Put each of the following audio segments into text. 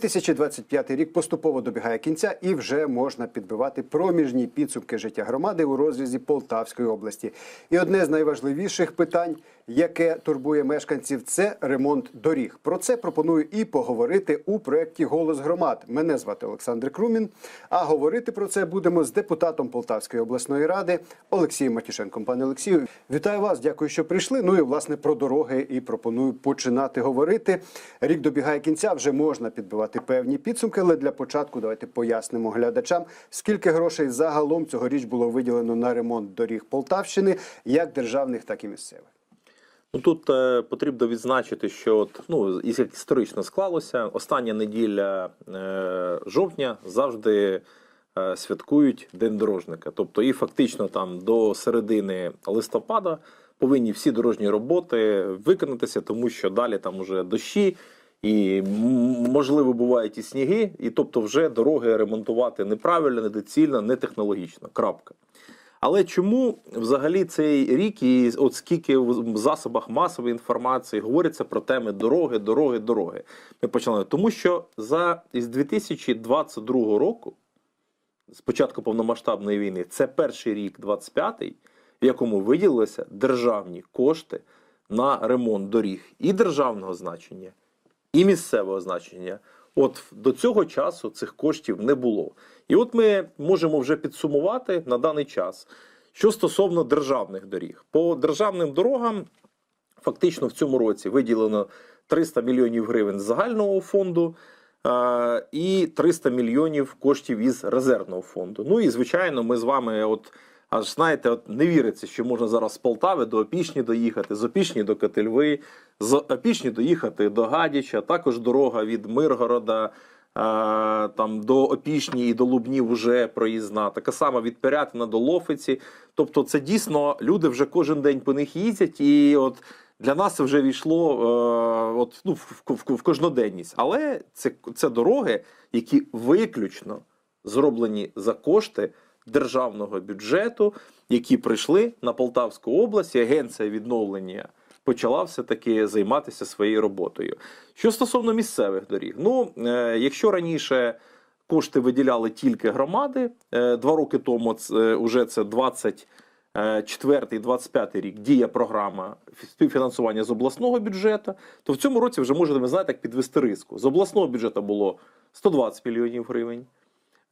2025 рік поступово добігає кінця і вже можна підбивати проміжні підсумки життя громади у розрізі Полтавської області. І одне з найважливіших питань, яке турбує мешканців, це ремонт доріг. Про це пропоную і поговорити у проєкті Голос громад. Мене звати Олександр Крумін. А говорити про це будемо з депутатом Полтавської обласної ради Олексієм Матюшенком. Пане Олексію, вітаю вас. Дякую, що прийшли. Ну і власне про дороги і пропоную починати говорити. Рік добігає кінця, вже можна підбивати певні підсумки, але для початку давайте пояснимо глядачам, скільки грошей загалом цьогоріч було виділено на ремонт доріг Полтавщини, як державних, так і місцевих. Ну тут е, потрібно відзначити, що от, ну, як історично склалося, остання неділя е, жовтня завжди е, святкують День дорожника. Тобто, і фактично там до середини листопада повинні всі дорожні роботи виконатися, тому що далі там уже дощі. І можливо бувають і сніги, і тобто вже дороги ремонтувати неправильно, недоцільно, не технологічно. Крапка. Але чому взагалі цей рік і от скільки в засобах масової інформації говориться про теми дороги, дороги, дороги? Ми почали тому, що за із 2022 року, з початку повномасштабної війни, це перший рік, 25-й, в якому виділилися державні кошти на ремонт доріг і державного значення, і місцевого значення. От до цього часу цих коштів не було. І от ми можемо вже підсумувати на даний час, що стосовно державних доріг. По державним дорогам фактично в цьому році виділено 300 мільйонів гривень з загального фонду е, і 300 мільйонів коштів із резервного фонду. Ну і звичайно, ми з вами, от аж знаєте, от не віриться, що можна зараз з Полтави до Опішні доїхати, з Опішні до Котельви, з Опішні доїхати до Гадяча, також дорога від Миргорода. е, Там до Опішні і до Лубнів вже проїзна, така сама від Пирятина до Лофиці. Тобто, це дійсно люди вже кожен день по них їздять, і от для нас вже війшло е, от, ну, в, в, в кожноденність. Але це, це дороги, які виключно зроблені за кошти державного бюджету, які прийшли на Полтавську область, і агенція відновлення почала все-таки займатися своєю роботою. Що стосовно місцевих доріг, ну е, якщо раніше кошти виділяли тільки громади, е, два роки тому це вже це 20 четвертий, 25 рік діє програма співфінансування з обласного бюджету, то в цьому році вже можете ви знаєте, як підвести риску. З обласного бюджету було 120 мільйонів гривень.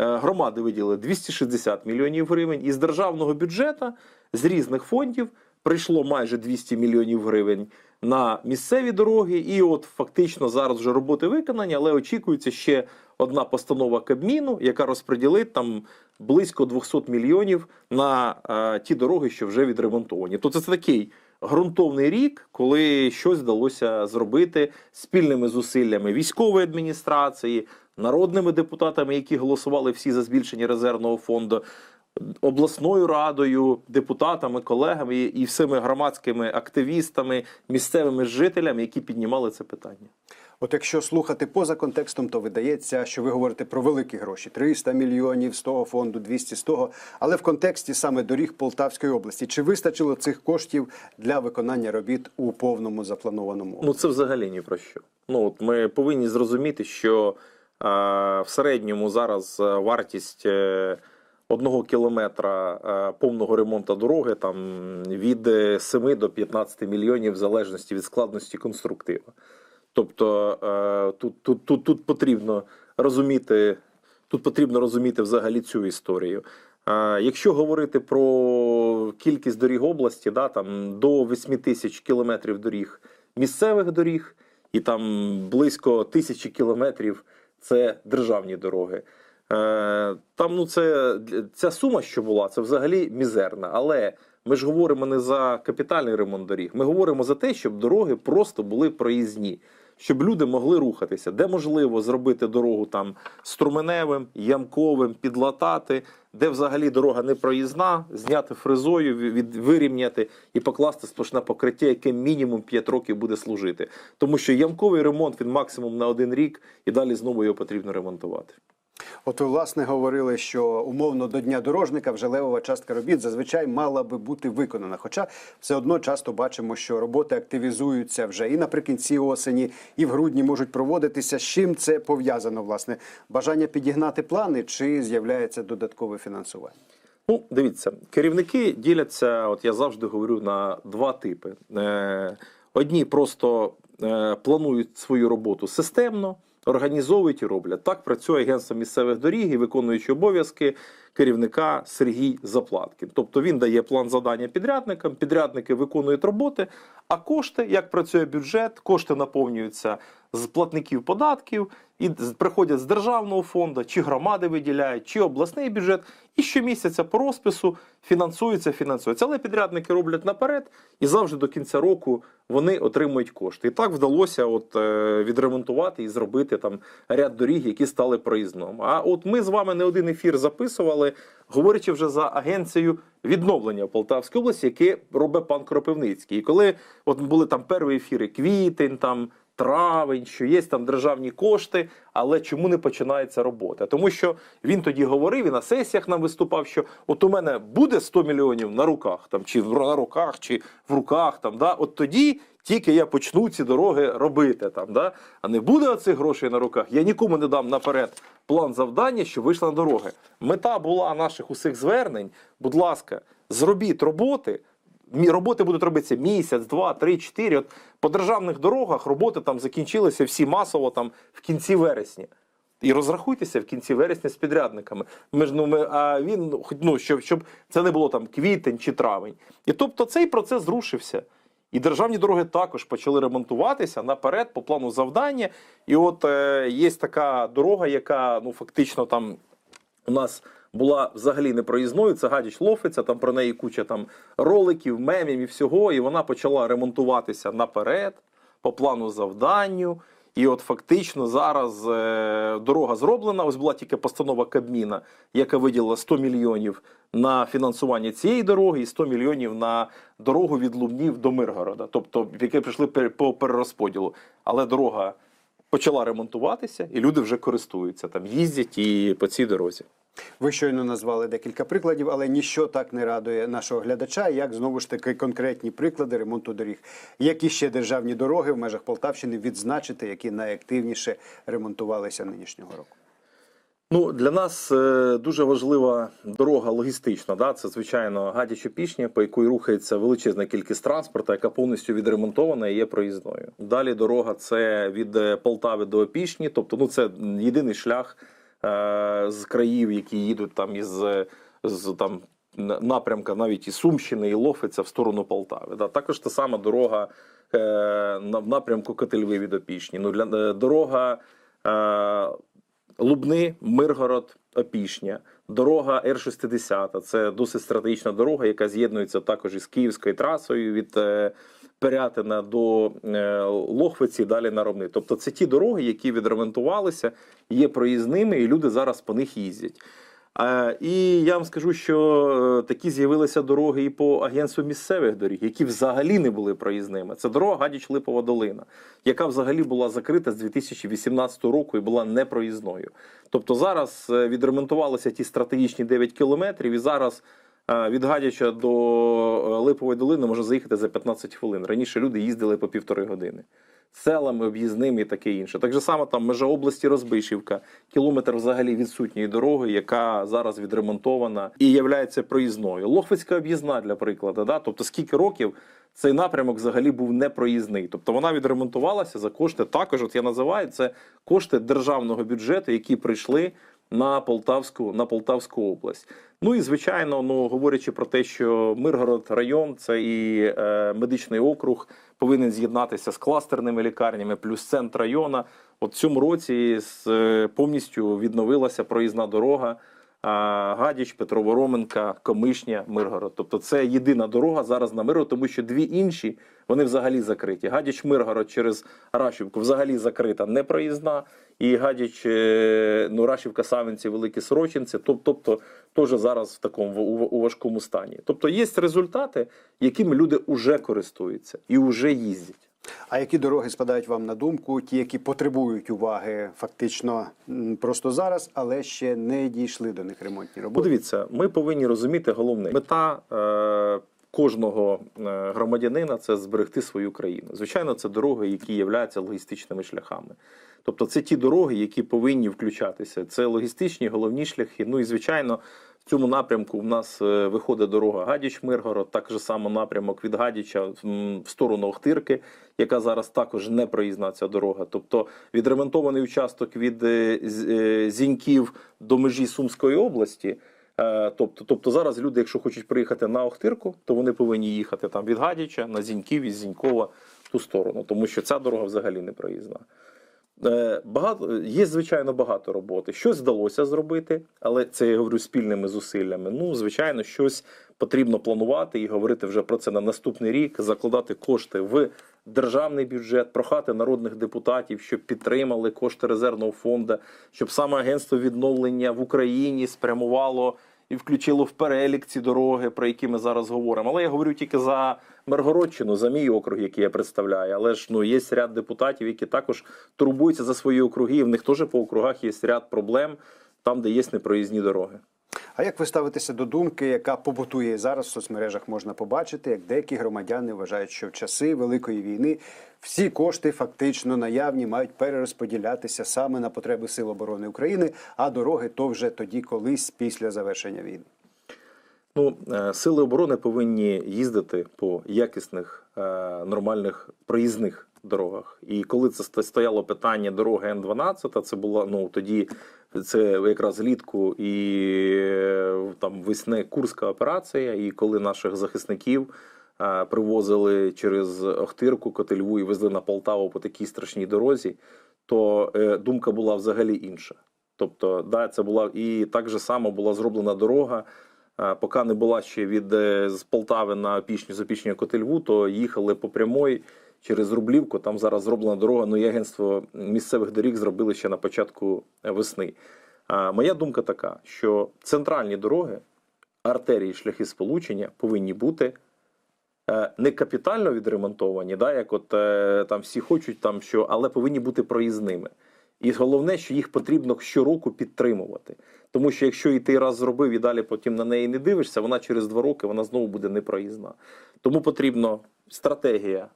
Е, Громади виділили 260 мільйонів гривень. Із державного бюджету з різних фондів прийшло майже 200 мільйонів гривень на місцеві дороги. І от фактично зараз вже роботи виконані, але очікується ще одна постанова Кабміну, яка розподілить там близько 200 мільйонів на е, ті дороги, що вже відремонтовані. То це такий ґрунтовний рік, коли щось вдалося зробити спільними зусиллями військової адміністрації, народними депутатами, які голосували всі за збільшення резервного фонду. Обласною радою, депутатами, колегами і всіми громадськими активістами, місцевими жителями, які піднімали це питання. От якщо слухати поза контекстом, то видається, що ви говорите про великі гроші: 300 мільйонів з того фонду, 200 з того. Але в контексті саме доріг Полтавської області, чи вистачило цих коштів для виконання робіт у повному запланованому? Ну це взагалі ні про що. Ну от ми повинні зрозуміти, що в середньому зараз е, вартість е, одного кілометра е, повного ремонту дороги там від е, 7 до 15 мільйонів в залежності від складності конструктива. Тобто е, тут, тут, тут, тут потрібно розуміти, тут потрібно розуміти взагалі цю історію. Е, Якщо говорити про кількість доріг області, да, там до 8 тисяч кілометрів доріг місцевих доріг, і там близько тисячі кілометрів це державні дороги. Е, Там ну це ця сума, що була, це взагалі мізерна. Але ми ж говоримо не за капітальний ремонт доріг. Ми говоримо за те, щоб дороги просто були проїзні, щоб люди могли рухатися, де можливо зробити дорогу там струменевим, ямковим, підлатати, де взагалі дорога не проїзна, зняти фрезою, від вирівняти і покласти сплошне покриття, яке мінімум 5 років буде служити. Тому що ямковий ремонт він максимум на один рік, і далі знову його потрібно ремонтувати. От ви власне говорили, що умовно до дня дорожника вже левова частка робіт зазвичай мала би бути виконана. Хоча все одно часто бачимо, що роботи активізуються вже і наприкінці осені, і в грудні можуть проводитися. З чим це пов'язано? Власне, бажання підігнати плани чи з'являється додаткове фінансування? Ну, дивіться, керівники діляться, от я завжди говорю, на два типи. Е, одні просто е, планують свою роботу системно, організовують і роблять. Так працює агентство місцевих доріг і виконуючи обов'язки керівника Сергій Заплаткін. Тобто він дає план завдання підрядникам, підрядники виконують роботи, а кошти, як працює бюджет, кошти наповнюються з платників податків і приходять з державного фонду, чи громади виділяють, чи обласний бюджет, і щомісяця по розпису фінансується, фінансується. Але підрядники роблять наперед, і завжди до кінця року вони отримують кошти. І так вдалося от, е, відремонтувати і зробити там ряд доріг, які стали проїзном. А от ми з вами не один ефір записували, говорячи вже за агенцію відновлення в Полтавській області, яке робить пан Кропивницький. І коли от були там перші ефіри, квітень, там травень, що є там державні кошти, але чому не починається робота? Тому що він тоді говорив і на сесіях нам виступав, що от у мене буде 100 мільйонів на руках, там чи на руках, чи в руках, там да, от тоді. Тільки я почну ці дороги робити там, да? а не буде оцих грошей на руках. Я нікому не дам наперед план завдання, що вийшла на дороги. Мета була наших усіх звернень. Будь ласка, зробіть роботи, Роботи будуть робитися місяць, два, три, чотири. От по державних дорогах роботи там закінчилися всі масово там в кінці вересня. І розрахуйтеся в кінці вересня з підрядниками. Ми ж ну ми, а він ну, ну щоб, щоб це не було там квітень чи травень. І тобто цей процес зрушився. І державні дороги також почали ремонтуватися наперед по плану завдання. І от е, є така дорога, яка ну фактично там у нас була взагалі непроїзною. Це Гадіч Лофиця, там про неї куча там роликів, мемів і всього. І вона почала ремонтуватися наперед по плану завданню. І от фактично зараз е, дорога зроблена. Ось була тільки постанова Кабміна, яка виділила 100 мільйонів на фінансування цієї дороги і 100 мільйонів на дорогу від Лубнів до Миргорода, тобто в яке прийшли по перерозподілу. Але дорога почала ремонтуватися, і люди вже користуються там, їздять і по цій дорозі. Ви щойно назвали декілька прикладів, але ніщо так не радує нашого глядача, як знову ж таки конкретні приклади ремонту доріг. Які ще державні дороги в межах Полтавщини відзначити, які найактивніше ремонтувалися нинішнього року? Ну, для нас е, дуже важлива дорога логістична. Да? Це, звичайно, гадяча пішня, по якій рухається величезна кількість транспорту, яка повністю відремонтована і є проїзною. Далі дорога це від е, Полтави до Опішні, тобто ну, це єдиний шлях е, з країв, які їдуть там із е, з там. Напрямка навіть і Сумщини, і Лофиця в сторону Полтави. Да. Також та сама дорога е, в напрямку Котельви від Опішні. Ну, для, е, дорога е, Лубни, Миргород, Опішня, дорога Р-60. Це досить стратегічна дорога, яка з'єднується також із Київською трасою від Перятина до е, Лохвиці, далі на Ромни. Тобто це ті дороги, які відремонтувалися, є проїзними, і люди зараз по них їздять. Е, І я вам скажу, що е, такі з'явилися дороги і по агентству місцевих доріг, які взагалі не були проїзними. Це дорога Гадіч-Липова долина, яка взагалі була закрита з 2018 року і була непроїзною. Тобто зараз е, відремонтувалися ті стратегічні 9 кілометрів, і зараз від Гадяча до Липової долини можна заїхати за 15 хвилин. Раніше люди їздили по півтори години. Селами, об'їзними і таке інше. Так же само там межа області Розбишівка, кілометр взагалі відсутньої дороги, яка зараз відремонтована і являється проїзною. Лохвицька об'їзна для прикладу. Да? Тобто скільки років цей напрямок взагалі був непроїзний. Тобто вона відремонтувалася за кошти також. От я називаю це кошти державного бюджету, які прийшли на Полтавську на Полтавську область. Ну і звичайно, ну говорячи про те, що Миргород район це і е, медичний округ повинен з'єднатися з кластерними лікарнями, плюс центр району. От в цьому році з, е, повністю відновилася проїзна дорога. Гадіч, Петровороменка, Комишня, Миргород. Тобто це єдина дорога зараз на Миргород, тому що дві інші вони взагалі закриті. Гадіч Миргород через Рашівку взагалі закрита, непроїзна. І Гадіч, е, ну, Рашівка, Савинці, Великі Сорочинці, тобто теж зараз в такому у важкому стані. Тобто є результати, якими люди вже користуються і вже їздять. А які дороги спадають вам на думку? Ті, які потребують уваги фактично просто зараз, але ще не дійшли до них ремонтні роботи? Подивіться, ми повинні розуміти головне мета е, кожного е, громадянина це зберегти свою країну. Звичайно, це дороги, які являються логістичними шляхами. Тобто, це ті дороги, які повинні включатися. Це логістичні головні шляхи. Ну і звичайно, в цьому напрямку в нас е, виходить дорога Гадяч-Миргород, так само напрямок від Гадяча м, в сторону Охтирки, яка зараз також не проїзна ця дорога. Тобто відремонтований участок від е, Зіньків до межі Сумської області. Е, Тобто, тобто зараз люди, якщо хочуть приїхати на Охтирку, то вони повинні їхати там від Гадяча на Зіньків із Зінькова в ту сторону, тому що ця дорога взагалі не проїзна. Е, Багато є звичайно багато роботи. Щось вдалося зробити, але це я говорю спільними зусиллями. Ну, звичайно, щось потрібно планувати і говорити вже про це на наступний рік, закладати кошти в державний бюджет, прохати народних депутатів, щоб підтримали кошти резервного фонду, щоб саме агентство відновлення в Україні спрямувало і включило в перелік ці дороги, про які ми зараз говоримо. Але я говорю тільки за Миргородщину, за мій округ, який я представляю. Але ж ну є ряд депутатів, які також турбуються за свої округи. І в них теж по округах є ряд проблем там, де є непроїзні дороги. А як ви ставитеся до думки, яка побутує зараз в соцмережах можна побачити, як деякі громадяни вважають, що в часи великої війни всі кошти фактично наявні мають перерозподілятися саме на потреби Сил оборони України, а дороги то вже тоді, колись після завершення війни? Ну, е, сили оборони повинні їздити по якісних, е, нормальних проїзних дорогах. І коли це стояло питання дороги Н-12, це була ну тоді це якраз влітку і е, там весни Курська операція. І коли наших захисників е, привозили через Охтирку, Котельву і везли на Полтаву по такій страшній дорозі, то е, думка була взагалі інша. Тобто, да, це була і так же само була зроблена дорога. Поки не була ще від з Полтави на Опішню, з Опішні Котельву, то їхали по прямой через Рублівку. Там зараз зроблена дорога. Ну і агентство місцевих доріг зробили ще на початку е, весни. А Моя думка така, що центральні дороги, артерії, шляхи сполучення повинні бути е, не капітально відремонтовані, да, як от е, там всі хочуть, там що, але повинні бути проїзними. І головне, що їх потрібно щороку підтримувати. Тому що якщо і ти раз зробив і далі потім на неї не дивишся, вона через два роки вона знову буде непроїзна. Тому потрібна стратегія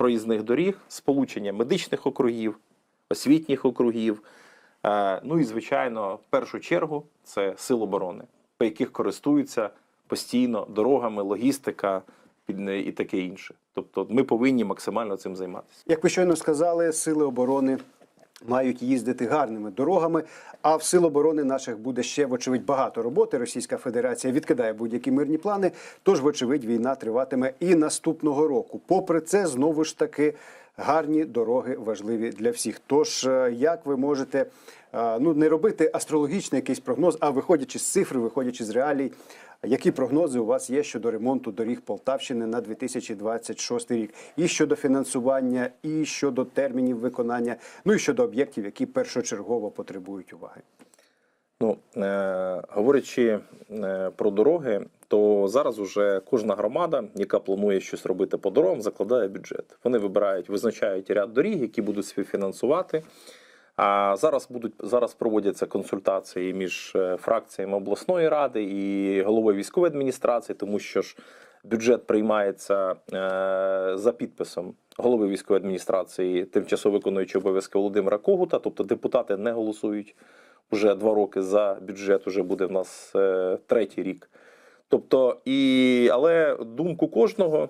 проїзних доріг, сполучення медичних округів, освітніх округів. Е, Ну і звичайно, в першу чергу це сил оборони, по яких користуються постійно дорогами, логістика і таке інше. Тобто, ми повинні максимально цим займатися. Як ви щойно сказали, сили оборони мають їздити гарними дорогами. А в сил оборони наших буде ще, вочевидь, багато роботи. Російська Федерація відкидає будь-які мирні плани. Тож, вочевидь, війна триватиме і наступного року. Попри це, знову ж таки. Гарні дороги важливі для всіх. Тож, е, як ви можете е, ну не робити астрологічний якийсь прогноз, а виходячи з цифр, виходячи з реалій, які прогнози у вас є щодо ремонту доріг Полтавщини на 2026 рік, і щодо фінансування, і щодо термінів виконання, ну і щодо об'єктів, які першочергово потребують уваги? Ну, е, говорячи е, про дороги, то зараз уже кожна громада, яка планує щось робити по дорогам, закладає бюджет. Вони вибирають, визначають ряд доріг, які будуть співфінансувати. А зараз будуть зараз проводяться консультації між е, фракціями обласної ради і головою військової адміністрації, тому що ж бюджет приймається е, за підписом голови військової адміністрації, тимчасово виконуючого обов'язки Володимира Когута. Тобто депутати не голосують вже два роки за бюджет. Уже буде в нас е, третій рік. Тобто, і але думку кожного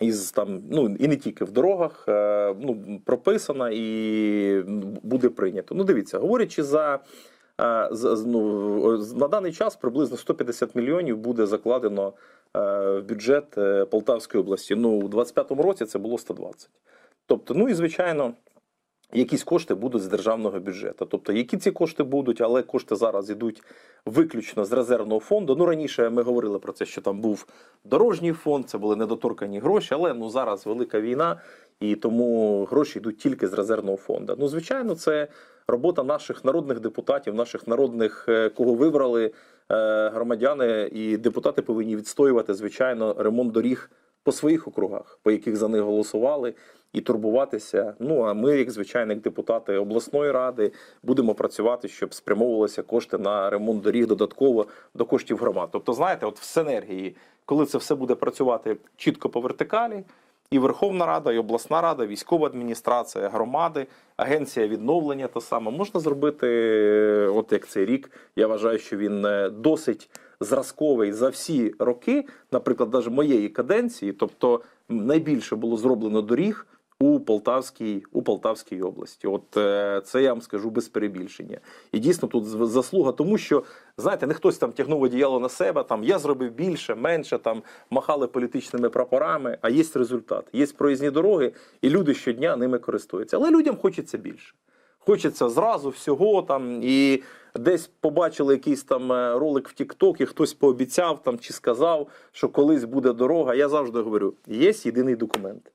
із там, ну і не тільки в дорогах, е, ну прописана і буде прийнято. Ну, дивіться, говорячи за. е, ну, на даний час приблизно 150 мільйонів буде закладено е, в бюджет Полтавської області. Ну, у 25-му році це було 120. Тобто, ну і звичайно, якісь кошти будуть з державного бюджету. Тобто, які ці кошти будуть, але кошти зараз йдуть виключно з резервного фонду. Ну раніше ми говорили про це, що там був дорожній фонд, це були недоторкані гроші, але ну зараз велика війна, і тому гроші йдуть тільки з резервного фонду. Ну, звичайно, це робота наших народних депутатів, наших народних, е, кого вибрали е, громадяни, і депутати повинні відстоювати, звичайно, ремонт доріг по своїх округах, по яких за них голосували, і турбуватися. Ну а ми, як звичайно, як депутати обласної ради, будемо працювати, щоб спрямовувалися кошти на ремонт доріг додатково до коштів громад. Тобто, знаєте, от в синергії, коли це все буде працювати чітко по вертикалі. І Верховна Рада, і обласна рада, військова адміністрація, громади, агенція відновлення та саме можна зробити, от як цей рік. Я вважаю, що він е, досить зразковий за всі роки, наприклад, навіть моєї каденції. Тобто найбільше було зроблено доріг у Полтавській, у Полтавській області. От е, це я вам скажу без перебільшення. І дійсно тут заслуга, тому що знаєте, не хтось там тягнув одіяло на себе. Там я зробив більше, менше, там махали політичними прапорами. А є результат. Є проїзні дороги, і люди щодня ними користуються. Але людям хочеться більше. Хочеться зразу всього там і десь побачили якийсь там е, ролик в TikTok, і хтось пообіцяв там чи сказав, що колись буде дорога. Я завжди говорю: є єдиний документ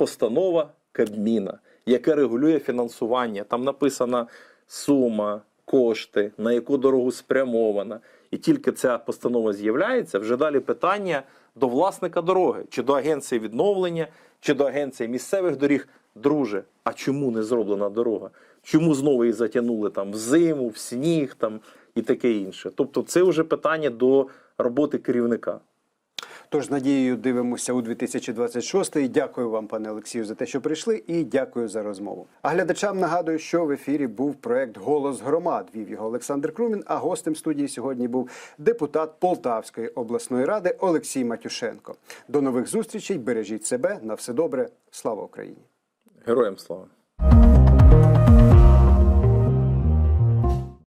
постанова Кабміна, яка регулює фінансування. Там написана сума, кошти, на яку дорогу спрямована. І тільки ця постанова з'являється, вже далі питання до власника дороги, чи до агенції відновлення, чи до агенції місцевих доріг. Друже, а чому не зроблена дорога? Чому знову її затягнули там в зиму, в сніг там і таке інше? Тобто, це вже питання до роботи керівника. Тож надією дивимося у 2026 І Дякую вам, пане Олексію, за те, що прийшли, і дякую за розмову. А глядачам нагадую, що в ефірі був проект Голос громад. Вів його Олександр Крумін. А гостем студії сьогодні був депутат Полтавської обласної ради Олексій Матюшенко. До нових зустрічей. Бережіть себе на все добре. Слава Україні! Героям слава!